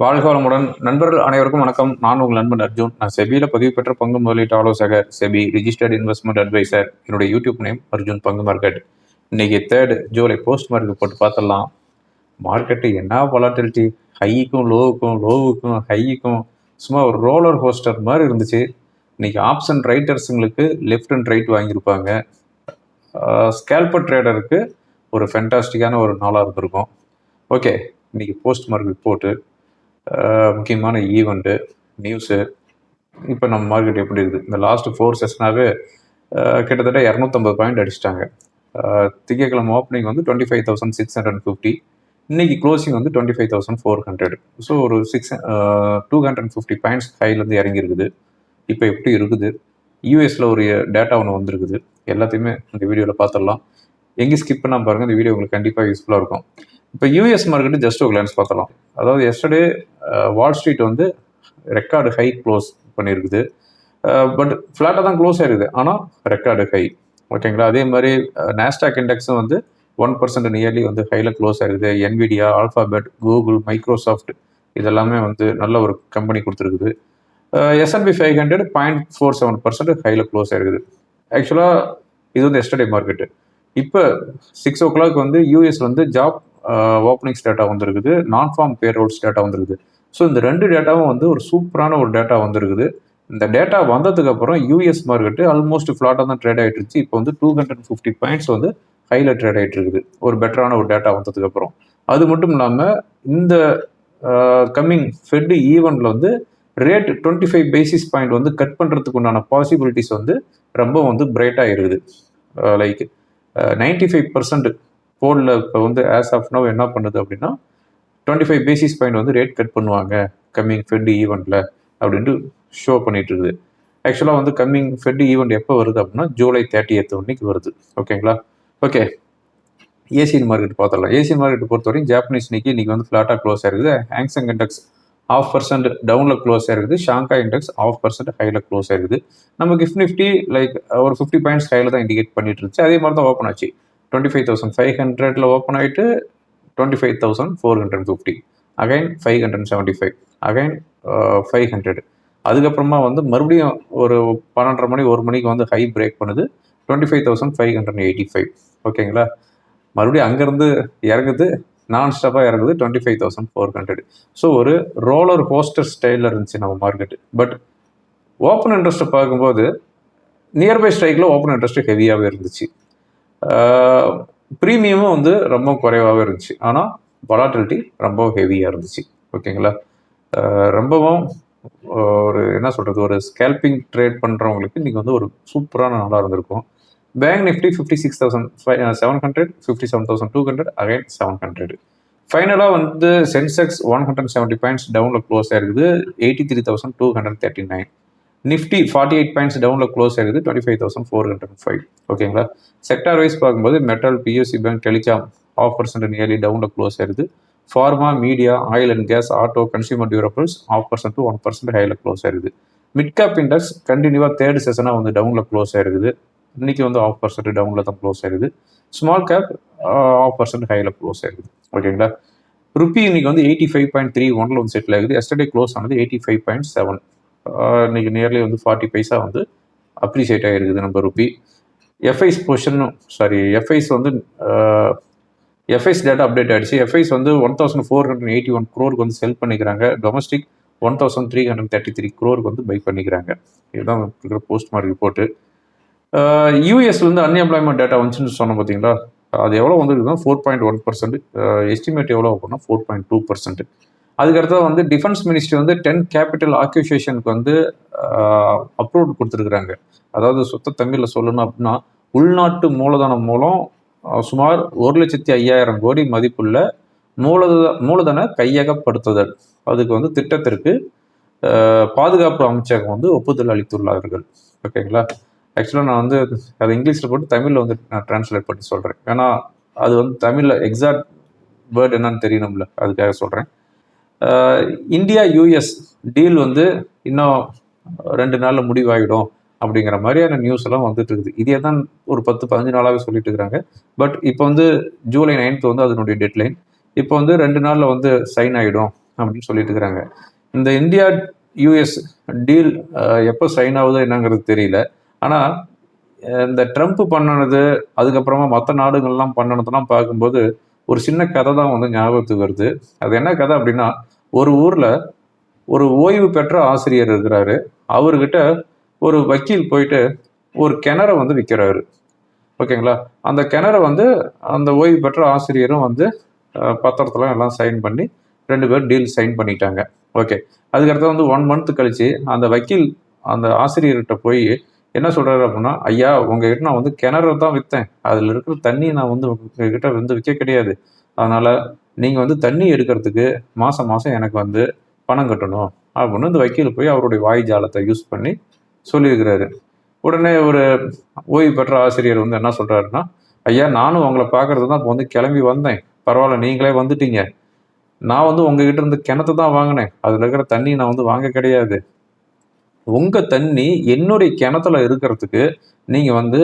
வாழ்க வளமுடன் நண்பர்கள் அனைவருக்கும் வணக்கம். நான் உங்கள் நண்பன் அர்ஜுன். நான் செபியில் பதிவு பெற்ற பங்கு முதலீட்டு ஆலோசகர் செபி ரிஜிஸ்டர்ட் இன்வெஸ்ட்மெண்ட் அட்வைசர் என்னுடைய யூடியூப் நேம் அர்ஜுன் பங்கு மார்க்கெட் இன்னைக்கு தேர்ட் ஜூலை போஸ்ட் மார்க்கெட் போட்டு பார்த்துடலாம். மார்க்கெட்டு என்ன வாலாட்டிலிட்டி ஹைக்கும் லோவுக்கும் லோவுக்கும் ஹைக்கும் சும்மா ஒரு ரோலர் ஹோஸ்டர் மாதிரி இருந்துச்சு. இன்னைக்கு ஆப்ஷன் ரைட்டர்ஸுங்களுக்கு லெஃப்ட் அண்ட் ரைட் வாங்கியிருப்பாங்க. ஸ்கேல்பர் ட்ரேடருக்கு ஒரு ஃபென்டாஸ்டிக்கான ஒரு நாளாக இருந்திருக்கும். ஓகே இன்னைக்கு போஸ்ட் மார்க்கெட் போட்டு முக்கியமான ஈவெண்ட்டு நியூஸு இப்போ நம்ம மார்க்கெட் எப்படி இருக்குது? இந்த லாஸ்ட் ஃபோர் செஷனாகவே கிட்டத்தட்ட இரநூத்தம்பது பாயிண்ட் அடிச்சிட்டாங்க. திங்கக்கிழமை ஓப்பனிங் வந்து twenty five thousand six hundred fifty இன்னைக்கு க்ளோசிங் வந்து twenty five thousand four hundred so ஒரு six two hundred fifty points ஹைலேருந்து இறங்கி இருக்குது. இப்போ எப்படி இருக்குது? யூஎஸில் ஒரு டேட்டா ஒன்று வந்திருக்குது. எல்லாத்தையுமே இந்த வீடியோவில் பார்த்துடலாம். எங்கே ஸ்கிப் பண்ணால் பாருங்கள் இந்த வீடியோ உங்களுக்கு கண்டிப்பாக யூஸ்ஃபுல்லாக இருக்கும். இப்போ யூஎஸ் மார்க்கெட்டு ஜஸ்ட் ஒரு கிளான்ஸ் பார்க்கலாம். அதாவது எஸ்டர்டே வால் ஸ்ட்ரீட் வந்து ரெக்கார்டு ஹை க்ளோஸ் பண்ணியிருக்குது பட் ஃப்ளாட்டாக தான் க்ளோஸ் ஆயிருக்குது. ஆனால் ரெக்கார்டு ஹை ஓகேங்களா அதே மாதிரி uh, நேஸ்டாக் இண்டெக்ஸும் வந்து ஒன் பர்சன்ட் நியர்லி வந்து ஹையில் க்ளோஸ் ஆயிருக்குது என்விடியா ஆல்ஃபாபெட் கூகுள் மைக்ரோசாஃப்ட் இதெல்லாமே வந்து நல்ல ஒரு கம்பெனி கொடுத்துருக்குது. S and P five hundred point four seven percent ஹையில் க்ளோஸ் ஆயிருக்குது. ஆக்சுவலாக இது வந்து எஸ்டர்டே மார்க்கெட்டு இப்போ சிக்ஸ் ஓ கிளாக் வந்து யூஎஸ் வந்து ஜாப் ஓப்பனிங்ஸ் டேட்டா வந்திருக்குது. நான் ஃபார்ம் பேரோல்ஸ் டேட்டா வந்திருக்குது. ஸோ இந்த ரெண்டு டேட்டாவும் வந்து ஒரு சூப்பரான ஒரு டேட்டா வந்திருக்குது. இந்த டேட்டா வந்ததுக்கு அப்புறம் யூஎஸ் மார்க்கெட்டு ஆல்மோஸ்ட் ஃப்ளாட்டாக தான் ட்ரேட் ஆகிட்டு இருந்துச்சு. இப்போ வந்து டூ ஹண்ட்ரட் ஃபிஃப்டி பாயிண்ட்ஸ் வந்து ஹையில் ட்ரேட் ஆகிட்டு இருக்குது. ஒரு பெட்டரான ஒரு டேட்டா வந்ததுக்கு அப்புறம். அது மட்டும் இல்லாமல் இந்த கம்மிங் ஃபெட் ஈவெண்ட்டில் வந்து rate twenty five basis point வந்து கட் பண்ணுறதுக்கு உண்டான பாசிபிலிட்டிஸ் வந்து ரொம்ப வந்து பிரைட்டாக இருக்குது. லைக் நைன்டி ஃபைவ் பர்சன்ட் போர்டில் இப்போ வந்து ஆஸ் ஆஃப் நவ் என்ன பண்ணுது அப்படின்னா டுவெண்ட்டி ஃபைவ் பேசிஸ் பாயிண்ட் வந்து ரேட் கட் பண்ணுவாங்க கம்மிங் ஃபெட் ஈவெண்ட்டில் அப்படின்ட்டு ஷோ பண்ணிட்டு இருக்குது. ஆக்சுவலாக வந்து கம்மிங் ஃபெட் ஈவெண்ட் எப்போ வருது அப்படின்னா ஜூலை தேர்ட்டி எத்து அன்னைக்கு வருது. ஓகேங்களா ஓகே ஏசியன் மார்க்கெட் பார்த்துடலாம். ஏசியன் மார்க்கெட் பொறுத்தவரைக்கும் ஜாப்பனீஸ் இன்னைக்கு இன்றைக்கி வந்து ஃப்ளாட்டாக க்ளோஸ் ஆயிருக்குது. Hang Seng index half percent டவுனில் க்ளோஸ் ஆயிருக்குது. ஷாங்கா இண்டெக்ஸ் ஆஃப் பர்சன்ட் ஹையில் க்ளோஸ் ஆயிருக்குது. நம்ம கிஃப்ட் நிஃப்டி லைக் ஒரு ஃபிஃப்டி பாயிண்ட்ஸ் ஹையில் தான் இண்டிகேட் பண்ணிட்டு இருந்துச்சு. அதே மாதிரி தான் ஓப்பன் ஆச்சு. டுவெண்ட்டி ஃபைவ் தௌசண்ட் ஃபைவ் ஹண்ட்ரட்ல ஓப்பன் ஆகிட்டு twenty five thousand four hundred fifty again five hundred seventy five again five hundred அதுக்கப்புறமா வந்து மறுபடியும் ஒரு பன்னெண்டரை மணி ஒரு மணிக்கு வந்து ஹை பிரேக் பண்ணுது. Twenty five thousand five hundred eighty five ஓகேங்களா மறுபடியும் அங்கேருந்து இறங்குது. நான் ஸ்டாப்பாக இறங்குது twenty five thousand four hundred so ஒரு ரோலர் ஹோஸ்டர் ஸ்டைலில் இருந்துச்சு நம்ம மார்க்கெட்டு பட் ஓப்பன் இன்ட்ரெஸ்ட்டை பார்க்கும்போது நியர்பை ஸ்ட்ரைக்கில் ஓப்பன் இன்ட்ரெஸ்ட் ஹெவியாகவே இருந்துச்சு. ப்ரீமியமும் வந்து ரொம்ப குறைவாகவே இருந்துச்சு. ஆனால் வலாட்டிலிட்டி ரொம்ப ஹெவியாக இருந்துச்சு. ஓகேங்களா? ரொம்பவும் ஒரு என்ன சொல்கிறது ஒரு ஸ்கேல்பிங் ட்ரேட் பண்ணுறவங்களுக்கு இன்றைக்கி வந்து ஒரு சூப்பரான நாளாக இருந்திருக்கும். Bank Nifty fifty six thousand five seven hundred fifty seven thousand two hundred again seven hundred ஃபைனலாக வந்து Sensex one hundred seventy points டவுனில் க்ளோஸ் ஆயிருக்குது. Eighty three thousand two hundred thirty nine Nifty forty eight points டவுனில் close ஆயிருக்குது twenty five thousand four hundred five ஓகேங்களா sector wise பார்க்கும்போது metal PSC bank telecom off percent nearly டவுனில் close ஆயிருது pharma media oil and gas auto consumer durables off percent to one percent ஹையில் close ஆயிருது. Midcap index கண்டினியூவாக third செஷனாக வந்து டவுனில் க்ளோஸ் ஆயிருக்குது இன்னைக்கு வந்து ஆஃப் பர்சன்ட் டவுனில் தான் க்ளோஸ் ஆயிருது. ஸ்மால் கேப் ஆஃப் பர்சன்ட் ஹையில் க்ளோஸ் ஆயிருது. ஓகேங்களா ருப்பி இன்னைக்கு வந்து எயிட்டி ஃபைவ் பாயிண்ட் த்ரீ ஒன்ல வந்து செட்டில் ஆகுது. எஸ்டர்டே க்ளோஸ் ஆனது எயிட்டி ஃபைவ் பாயிண்ட் செவன் இன்றைக்கி நியர்லி வந்து ஃபார்ட்டி பைசா வந்து அப்ரிசியேட் ஆகிருக்குது நம்ம ருபி எஃப்ஐஸ் பொசிஷனும் சாரி எஃப்ஐஸ் வந்து எஃப்ஐஸ் டேட்டா அப்டேட் ஆகிடுச்சு எஃப்ஐஸ் வந்து one thousand four hundred eighty one குரோருக்கு வந்து செல் பண்ணிக்கிறாங்க. Domestic one thousand three hundred thirty three குரோருக்கு வந்து பை பண்ணிக்கிறாங்க. இதுதான் இருக்கிற போஸ்ட் மார்க் ரிப்போர்ட்டு யூஎஸ்லேருந்து அன்எம்ப்ளாய்மெண்ட் டேட்டா வந்துச்சுன்னு சொன்னோம் பார்த்தீங்களா அது எவ்வளோ வந்துருக்குன்னா four point one percent estimate எவ்வளோ அப்படின்னா ஃபோர் பாயிண்ட் டூ பர்சன்ட் அதுக்கடுத்தது வந்து டிஃபென்ஸ் மினிஸ்ட்ரி வந்து டென் கேபிட்டல் ஆக்யூசியேஷனுக்கு வந்து அப்ரூவ் கொடுத்துருக்குறாங்க. அதாவது சுத்த தமிழில் சொல்லணும் அப்படின்னா உள்நாட்டு மூலதனம் மூலம் சுமார் ஒரு லட்சத்தி ஐயாயிரம் கோடி மதிப்புள்ள மூலத மூலதன கையகப்படுத்துதல். அதுக்கு வந்து திட்டத்திற்கு பாதுகாப்பு அமைச்சகம் வந்து ஒப்புதல் அளித்துள்ளார்கள். ஓகேங்களா? ஆக்சுவலாக நான் வந்து அதை இங்கிலீஷில் போட்டு தமிழில் வந்து நான் ட்ரான்ஸ்லேட் பண்ணி சொல்கிறேன் ஏன்னா அது வந்து தமிழில் எக்ஸாக்ட் வேர்ட் என்னன்னு தெரியணும்ல. அதுக்காக சொல்கிறேன் இந்தியா யூஎஸ் டீல் வந்து இன்னும் ரெண்டு நாளில் முடிவாயிடும் அப்படிங்கிற மாதிரியான நியூஸ் எல்லாம் வந்துட்டு இருக்குது. இதே தான் ஒரு பத்து பதினஞ்சு நாளாகவே சொல்லிட்டு இருக்கிறாங்க. பட் இப்போ வந்து ஜூலை நைன்த் வந்து அதனுடைய டெட்லைன் இப்போ வந்து ரெண்டு நாளில் வந்து சைன் ஆகிடும் அப்படின்னு சொல்லிட்டு இருக்கிறாங்க. இந்த இந்தியா யூஎஸ் டீல் எப்போ சைன் ஆகுது என்னங்கிறது தெரியல. ஆனால் இந்த ட்ரம்ப் பண்ணனது அதுக்கப்புறமா மற்ற நாடுகள்லாம் பண்ணனதெல்லாம் பார்க்கும்போது ஒரு சின்ன கதை தான் வந்து ஞாபகத்துக்கு வருது. அது என்ன கதை அப்படின்னா ஒரு ஊரில் ஒரு ஓய்வு பெற்ற ஆசிரியர் இருக்கிறாரு. அவர்கிட்ட ஒரு வக்கீல் போயிட்டு ஒரு கிணறை வந்து விற்கிறாரு ஓகேங்களா? அந்த கிணறை வந்து அந்த ஓய்வு பெற்ற ஆசிரியரும் வந்து பத்திரத்துல எல்லாம் சைன் பண்ணி ரெண்டு பேரும் டீல் சைன் பண்ணிட்டாங்க. ஓகே. அதுக்கடுத்து வந்து ஒன் மந்த் கழிச்சு அந்த வக்கீல் அந்த ஆசிரியர்கிட்ட போய் என்ன சொல்கிறாரு அப்படின்னா ஐயா உங்ககிட்ட நான் வந்து கிணறு தான் விற்றேன் அதில் இருக்கிற தண்ணி நான் வந்து உங்ககிட்ட வந்து விற்க கிடையாது. அதனால் நீங்கள் வந்து தண்ணி எடுக்கிறதுக்கு மாதம் மாதம் எனக்கு வந்து பணம் கட்டணும். அப்படின்னு இந்த வக்கீல் போய் அவருடைய வாய் ஜாலத்தை யூஸ் பண்ணி சொல்லியிருக்கிறாரு. உடனே ஒரு ஓய்வு பெற்ற ஆசிரியர் வந்து என்ன சொல்கிறாருன்னா ஐயா நானும் உங்களை பார்க்கறது தான் இப்போ வந்து கிளம்பி வந்தேன். பரவாயில்ல நீங்களே வந்துட்டீங்க. நான் வந்து உங்ககிட்ட இருந்து கிணத்து தான் வாங்கினேன். அதில் இருக்கிற தண்ணி நான் வந்து வாங்க கிடையாது. உங்கள் தண்ணி என்னுடைய கிணத்துல இருக்கிறதுக்கு நீங்கள் வந்து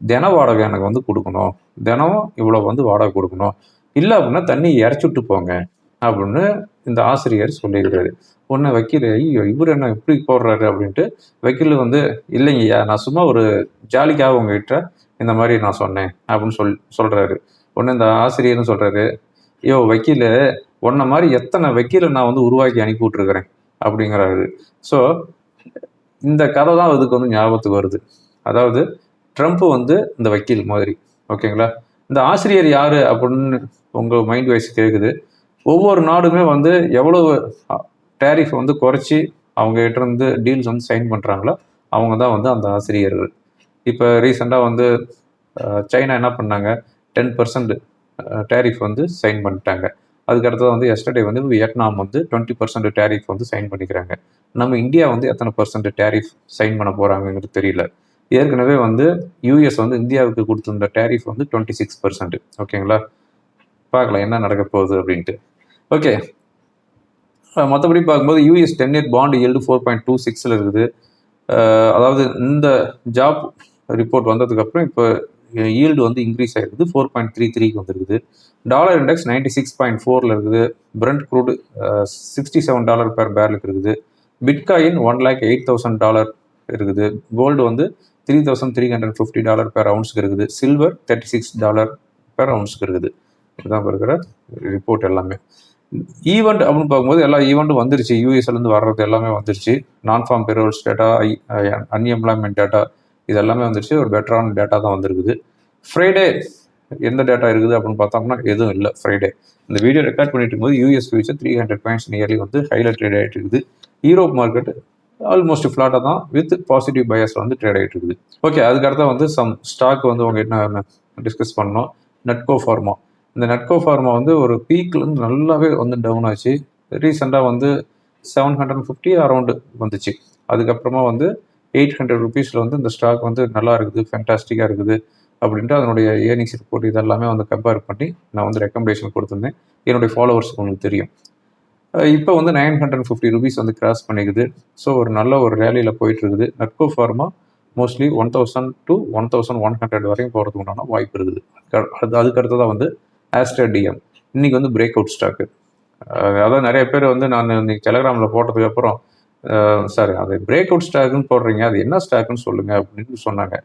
தின வாடகை எனக்கு வந்து கொடுக்கணும். தினம் இவ்வளோ வந்து வாடகை கொடுக்கணும். இல்லை அப்படின்னா தண்ணி இறச்சுட்டு போங்க அப்படின்னு இந்த ஆசிரியர் சொல்லியிருக்காரு ஒன்று வக்கீல் ஐயோ இவர் என்ன எப்படி போடுறாரு அப்படின்ட்டு வக்கீல் வந்து இல்லைங்கய்யா நான் சும்மா ஒரு ஜாலிக்காக உங்ககிட்ட இந்த மாதிரி நான் சொன்னேன் அப்படின்னு சொல் சொல்கிறாரு ஒன்று இந்த ஆசிரியர்னு சொல்கிறாரு ஐயோ வக்கீல் உன்ன மாதிரி எத்தனை வக்கீலை நான் வந்து உருவாக்கி அனுப்பி விட்ருக்குறேன் அப்படிங்கிறாரு. ஸோ இந்த கதை தான் அதுக்கு வந்து ஞாபகத்துக்கு வருது. அதாவது ட்ரம்ப் வந்து இந்த வக்கீல் மாதிரி ஓகேங்களா? இந்த ஆசிரியர் யாரு அப்படின்னு உங்க மைண்ட் வைஸ் கேட்குது ஒவ்வொரு நாடுமே வந்து எவ்வளவு டேரிஃப் வந்து குறைச்சி அவங்க இருந்து டீல்ஸ் வந்து சைன் பண்ணுறாங்களோ அவங்க தான் வந்து அந்த ஆசிரியர்கள். இப்போ ரீசெண்டாக வந்து சைனா என்ன பண்ணாங்க? டென் பர்சன்ட் டேரிஃப் வந்து சைன் பண்ணிட்டாங்க. அதுக்கடுத்தது வந்து எஸ்டர்டே வந்து வியட்நாம் வந்து டுவெண்ட்டி பர்சன்ட் டேரிஃப் வந்து சைன் பண்ணிக்கிறாங்க. நம்ம இந்தியா வந்து எத்தனை பர்சன்ட் டேரிஃப் சைன் பண்ண போகிறாங்கிறது தெரியல. ஏற்கனவே வந்து யூஎஸ் வந்து இந்தியாவுக்கு கொடுத்துருந்த டேரிஃப் வந்து டுவெண்ட்டி சிக்ஸ் பர்சன்ட் ஓகேங்களா? பார்க்கலாம் என்ன நடக்க போகுது அப்படின்ட்டு. ஓகே. மற்றபடி பார்க்கும்போது US ten year bond yield four point two சிக்ஸில் இருக்குது. அதாவது இந்த ஜாப் ரிப்போர்ட் வந்ததுக்கப்புறம் இப்போ ஈல்டு வந்து இன்க்ரீஸ் ஆகிருக்குது ஃபோர் பாயிண்ட் த்ரீ த்ரீக்கு வந்துருக்குது. Dollar index ninety six point ஃபோரில் இருக்குது. Brent crude sixty seven dollar per பேரலுக்கு இருக்குது. Bitcoin one lakh eight thousand dollar இருக்குது. கோல்டு வந்து three thousand three hundred fifty dollar per அவுன்ஸுக்கு இருக்குது. Silver thirty six dollar per அவுன்ஸுக்கு இருக்குது. இதுதான் இருக்கிற ரிப்போர்ட் எல்லாமே. ஈவெண்ட் அப்படின்னு பார்க்கும்போது எல்லா ஈவெண்ட்டும் வந்துருச்சு. யூஎஸ்லேருந்து வர்றது எல்லாமே வந்துருச்சு. Non farm payrolls data unemployment data இது எல்லாமே வந்துருச்சு. ஒரு பெட்டரான டேட்டா தான் வந்திருக்குது. ஃப்ரைடே எந்த டேட்டா இருக்குது அப்படின்னு பார்த்தோம்னா எதுவும் இல்லை. ஃப்ரைடே இந்த வீடியோ ரெக்கார்ட் பண்ணிட்டு இருக்கும்போது US future three hundred points nearly வந்து ஹைலைட் ஆகிட்டு இருக்குது. யூரோப் மார்க்கெட் ஆல்மோஸ்ட் ஃப்ளாட்டாக தான் வித் பாசிட்டிவ் பயஸ் வந்து ட்ரேட் ஆகிட்டு இருக்குது. ஓகே அதுக்கடுத்த வந்து சம் ஸ்டாக் வந்து உங்க என்ன டிஸ்கஸ் பண்ணோம்? நெட்கோ ஃபார்மா இந்த நெட்கோ ஃபார்மா வந்து ஒரு பீக்லேருந்து நல்லாவே வந்து டவுன் ஆச்சு. ரீசெண்டாக வந்து செவன் ஹண்ட்ரட் ஃபிஃப்டி அரௌண்டு வந்துச்சு. அதுக்கப்புறமா வந்து எயிட் ஹண்ட்ரட் ருபீஸில் வந்து இந்த ஸ்டாக் வந்து நல்லா இருக்குது ஃபேன்டாஸ்டிக்காக இருக்குது அப்படின்ட்டு அதனுடைய ஏர்னிங்ஸ் ரிப்போர்ட் இதெல்லாமே வந்து கம்பேர் பண்ணி நான் வந்து ரெக்கமெண்டேஷன் கொடுத்துருந்தேன். என்னுடைய ஃபாலோவர்ஸ் உங்களுக்கு தெரியும். இப்போ வந்து நைன் ஹண்ட்ரட் ஃபிஃப்டி ருபீஸ் வந்து கிராஸ் பண்ணிக்குது. ஸோ ஒரு நல்ல ஒரு ரேலியில் போயிட்டு இருக்குது Natco pharma mostly one thousand to one thousand one hundred வரையும் போகிறதுக்கு உண்டான வாய்ப்பு இருக்குது. அது அதுக்கு தான் வந்து ஆஸ்டர் டிஎம் இன்றைக்கி வந்து பிரேக் அவுட் ஸ்டாக்கு அதாவது நிறைய பேர் வந்து நான் இன்னைக்கு டெலகிராமில் போட்டதுக்கு அப்புறம் அது பிரேக் அவுட் ஸ்டாக்குன்னு போடுறீங்க. அது என்ன ஸ்டாக்குன்னு சொல்லுங்கள் அப்படின்னு சொன்னாங்க.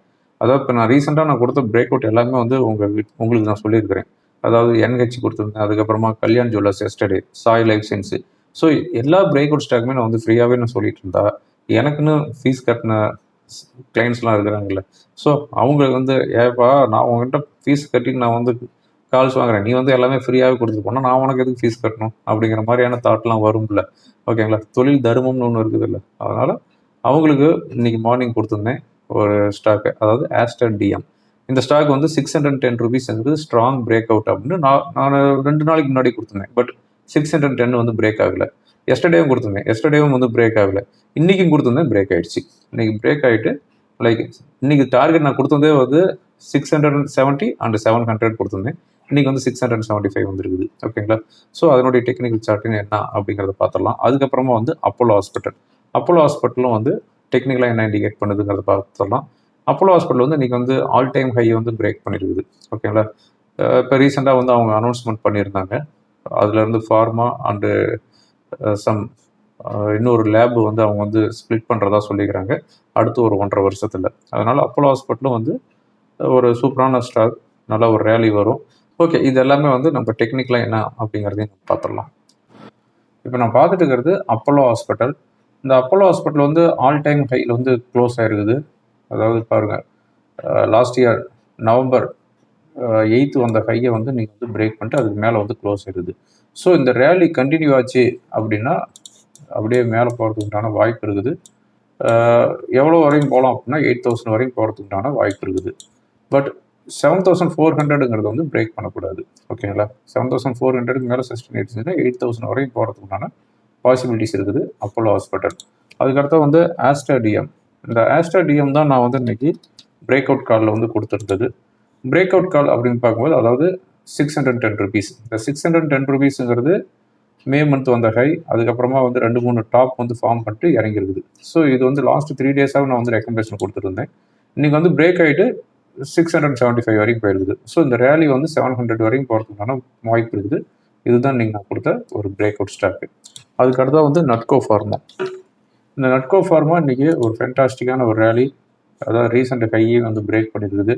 அதாவது இப்போ நான் ரீசெண்டாக நான் கொடுத்த பிரேக் அவுட் எல்லாமே வந்து உங்கள் உங்களுக்கு நான் சொல்லியிருக்கிறேன். அதாவது என்ஹெச் கொடுத்துருந்தேன் அதுக்கப்புறமா Kalyan jewellers yesterday Sai life science so எல்லா பிரேக் அவுட் ஸ்டாக்குமே நான் வந்து ஃப்ரீயாகவே நான் சொல்லிட்டு இருந்தா எனக்குன்னு ஃபீஸ் கட்டின கிளைண்ட்ஸ்லாம் இருக்கிறாங்கல்ல. ஸோ அவங்களுக்கு வந்து ஏப்பா நான் உங்ககிட்ட ஃபீஸ் கட்டி நான் வந்து கால்ஸ் வாங்குறேன். நீ வந்து எல்லாமே ஃப்ரீயாகவே கொடுத்துட்டு போனால் நான் உனக்கு எதுக்கு ஃபீஸ் கட்டணும்? அப்படிங்கிற மாதிரியான தாட்லாம் வரும்ல. ஓகேங்களா தொழில் தர்மம்னு ஒன்று இருக்குது இல்லை அதனால் அவங்களுக்கு இன்னைக்கு மார்னிங் கொடுத்துருந்தேன் ஒரு ஸ்டாக்கு அதாவது ஆஸ்டர் டிஎம் இந்த ஸ்டாக் வந்து சிக்ஸ் ஹண்ட்ரட் டென் ருபீஸ் வந்து ஸ்ட்ராங் பிரேக் அவுட் அப்படின்னு நான் நான் ரெண்டு நாளைக்கு முன்னாடி கொடுத்துருந்தேன். பட் சிக்ஸ் ஹண்ட்ரட் டென் வந்து பிரேக் ஆகலை. எஸ்டர்டேவும் கொடுத்துருந்தேன். எஸ்டர்டேவும் வந்து பிரேக் ஆகலை. இன்றைக்கும் கொடுத்துருந்தேன் பிரேக் ஆகிடுச்சு இன்றைக்கி பிரேக் ஆகிட்டு லைக் இன்றைக்கி டார்கெட் நான் கொடுத்ததே வந்து six hundred and seventy and seven hundred கொடுத்துருந்தேன். இன்றைக்கி வந்து சிக்ஸ் ஹண்ட்ரட் செவன்ட்டி ஃபைவ் வந்துருக்குது ஓகேங்களா ஸோ அதனுடைய டெக்னிக்கல் சார்ட்டுன்னு என்ன அப்படிங்கிறத பார்த்துடலாம். அதுக்கப்புறமா வந்து அப்போலோ ஹாஸ்பிட்டல் அப்போலோ ஹாஸ்பிட்டலும் வந்து டெக்னிக்கலாக என்ன இண்டிகேட் பண்ணுதுங்கிறத பார்த்துடலாம். அப்போலோ ஹாஸ்பிட்டல் வந்து இன்றைக்கி வந்து ஆல் டைம் ஹை வந்து பிரேக் பண்ணியிருக்குது ஓகேங்களா இப்போ ரீசெண்டாக வந்து அவங்க அனௌன்ஸ்மெண்ட் பண்ணியிருந்தாங்க. அதுலேருந்து ஃபார்மா அண்டு சம் இன்னொரு லேப் வந்து அவங்க வந்து ஸ்ப்ளிட் பண்ணுறதா சொல்லிக்கிறாங்க. அடுத்து ஒரு ஒன்றரை வருஷத்தில். அதனால் அப்போலோ ஹாஸ்பிட்டலும் வந்து ஒரு சூப்பரான ஸ்டாக் நல்ல ஒரு ரேலி வரும். ஓகே இது எல்லாமே வந்து நம்ம டெக்னிக்கலாக என்ன அப்படிங்கிறதையும் பார்த்துடலாம் இப்போ நான் பார்த்துட்டு இருக்கிறது அப்போலோ ஹாஸ்பிட்டல் இந்த அப்போலோ ஹாஸ்பிட்டல் வந்து ஆல் டைம் ஹையில் வந்து க்ளோஸ் ஆகிருக்குது அதாவது பாருங்கள் லாஸ்ட் இயர் நவம்பர் எயித்து வந்த ஹையை வந்து நீங்கள் வந்து பிரேக் பண்ணிட்டு அதுக்கு மேலே வந்து க்ளோஸ் ஆயிடுது. ஸோ இந்த ரேலி கண்டினியூ ஆச்சு அப்படின்னா அப்படியே மேலே போகிறதுக்குண்டான வாய்ப்பு இருக்குது. எவ்வளோ வரையும் போகலாம் அப்படின்னா எயிட் தௌசண்ட் வரையும் போகிறதுக்குண்டான வாய்ப்பு இருக்குது. பட் செவன் தௌசண்ட் ஃபோர் ஹண்ட்ரடுங்கிறது வந்து பிரேக் பண்ணக்கூடாது. ஓகேங்களா செவன் தௌசண்ட் ஃபோர் ஹண்ட்ரடுக்கு மேலே சஸ்டெயின் ஆயிடுச்சுன்னா எயிட் தௌசண்ட் வரையும் போகிறதுக்குண்டான பாசிபிலிட்டிஸ் இருக்குது அப்போலோ ஹாஸ்பிட்டல் அதுக்கடுத்து வந்து ஆஸ்டர்டிஎம் இந்த ஆஸ்டர்டிஎம் தான் நான் வந்து இன்னைக்கு பிரேக் அவுட் காலில் வந்து கொடுத்துருந்தது. பிரேக் அவுட் கால் அப்படின்னு பார்க்கும்போது அதாவது சிக்ஸ் ஹண்ட்ரட் டென் ருபீஸ் இந்த சிக்ஸ் ஹண்ட்ரட் டென் ருபீஸுங்கிறது மே மந்த் வந்த ஹை அதுக்கப்புறமா வந்து ரெண்டு மூணு டாப் வந்து ஃபார்ம் பண்ணிட்டு இறங்கிருக்குது ஸோ இது வந்து லாஸ்ட் த்ரீ டேஸாக நான் வந்து ரெக்கமெண்டேஷன் கொடுத்துருந்தேன். இன்றைக்கி வந்து பிரேக் ஆகிட்டு சிக்ஸ் ஹண்ட்ரட் செவன்ட்டி ஃபைவ் வரைக்கும் போயிருக்குது. ஸோ இந்த ரேலி வந்து செவன் ஹண்ட்ரட் வரைக்கும் போகிறதுக்கான வாய்ப்பு இருக்குது. இதுதான் நீங்கள் நான் கொடுத்த ஒரு பிரேக் அவுட் ஸ்டாக்கு அதுக்கடுத்தா வந்து நட்கோ ஃபார்மா இந்த நட்கோ ஃபார்மா இன்றைக்கி ஒரு ஃபென்டாஸ்டிக்கான ஒரு ரேலி அதாவது ரீசெண்ட் ஹையே வந்து பிரேக் பண்ணியிருக்குது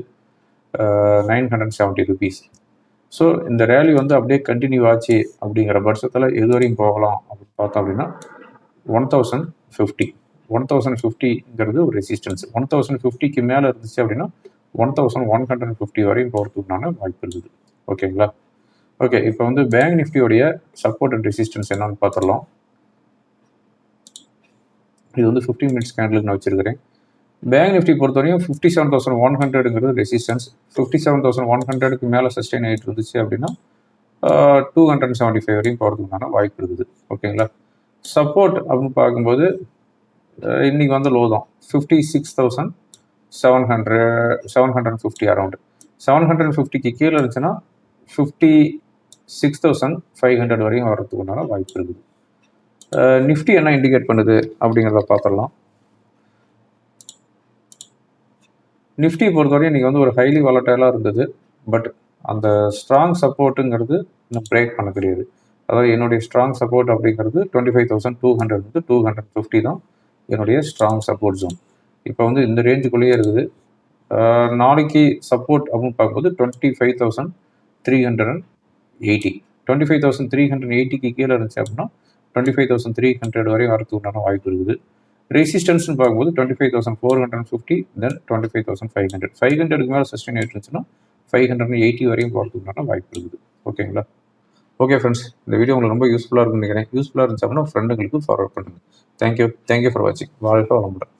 nine hundred seventy rupees so இந்த ரேலி வந்து அப்படியே கண்டினியூ ஆச்சு அப்படிங்கிற பட்சத்தில் எது வரையும் போகலாம் அப்படின்னு பார்த்தோம் அப்படின்னா one thousand fifty one thousand ஃபிஃப்டிங்கிறது ஒரு ரெசிஸ்டன்ஸ் ஒன் தௌசண்ட் ஃபிஃப்டிக்கு மேலே இருந்துச்சு அப்படின்னா one thousand one hundred fifty வரையும் போகிறதுக்குனான வாய்ப்பு இருக்குது. ஓகேங்களா ஓகே இப்போ வந்து பேங்க் நிஃப்டியோடைய சப்போர்ட் அண்ட் ரெசிஸ்டன்ஸ் என்னன்னு பார்த்துடலாம். இது வந்து ஃபிஃப்டி மினிட்ஸ் கேண்டலுக்கு நான் வச்சிருக்கிறேன். பேங்க் நிஃப்டி பொறுத்தவரையும் fifty seven thousand one ஹண்ட்ரடுங்கிறது resistance fifty seven thousand one ஹண்ட்ரடுக்கு மேலே சஸ்டெயின் ஆகிட்டு இருந்துச்சு அப்படின்னா டூ ஹண்ட்ரட் செவன்ட்டி ஃபைவ் வரையும் போகிறதுக்குண்டான வாய்ப்பு இருக்குது. ஓகேங்களா சப்போர்ட் அப்படின்னு பார்க்கும்போது இன்றைக்கி வந்து லோ தான். Fifty six thousand seven hundred seven hundred fifty around seven hundred ஃபிஃப்டிக்கு கீழே இருந்துச்சுன்னா fifty six thousand five hundred வரையும் வர்றதுக்குண்டான வாய்ப்பு இருக்குது. நிஃப்டி என்ன இண்டிகேட் பண்ணுது அப்படிங்கிறத பார்த்துடலாம். நிஃப்டி பொறுத்தவரையும் இன்றைக்கி வந்து ஒரு ஹைலி வாலட்டைலாக இருந்தது. பட் அந்த ஸ்ட்ராங் சப்போர்ட்டுங்கிறது இன்னும் பிரேக் பண்ண கிடையாது அதாவது என்னுடைய ஸ்ட்ராங் சப்போர்ட் அப்படிங்கிறது twenty five thousand two hundred வந்து டூ ஹண்ட்ரட் ஃபிஃப்டி தான் என்னுடைய ஸ்ட்ராங் சப்போர்ட் ஜோன் இப்போ வந்து இந்த ரேஞ்சுக்குள்ளேயே இருக்குது. நாளைக்கு சப்போர்ட் அப்படின்னு பார்க்கும்போது twenty five thousand three hundred and eighty twenty five thousand three hundred எயிட்டிக்கு கீழே இருந்துச்சு அப்படின்னா twenty five thousand three hundred வரையும் வரதுக்கு உண்டான வாய்ப்பு இருக்குது. ரெசிஸ்டன்ஸ்னு பார்க்கும்போது twenty five thousand four hundred fifty then twenty five thousand five hundred five ஹண்ட்ரடுக்கு மேலே சஸ்டெயின் ஆகிட்டு இருந்துச்சுன்னா ஃபைவ் ஹண்ட்ரட் எயிட்டி வரையும் போகிறதுக்குண்டான வாய்ப்பு இருக்குது. ஓகேங்களா ஓகே ஃப்ரெண்ட்ஸ் இந்த வீடியோ உங்களுக்கு ரொம்ப யூஸ்ஃபுல்லாக இருக்கும்னு நினைக்கிறேன். யூஸ்ஃபுல்லாக இருந்துச்சு அப்படின்னா ஃப்ரெண்டுங்களுக்கு ஃபார்வர்ட் பண்ணுங்கள் thank you thank you for வாட்சிங் வாழ்க்கை வளமுடன்.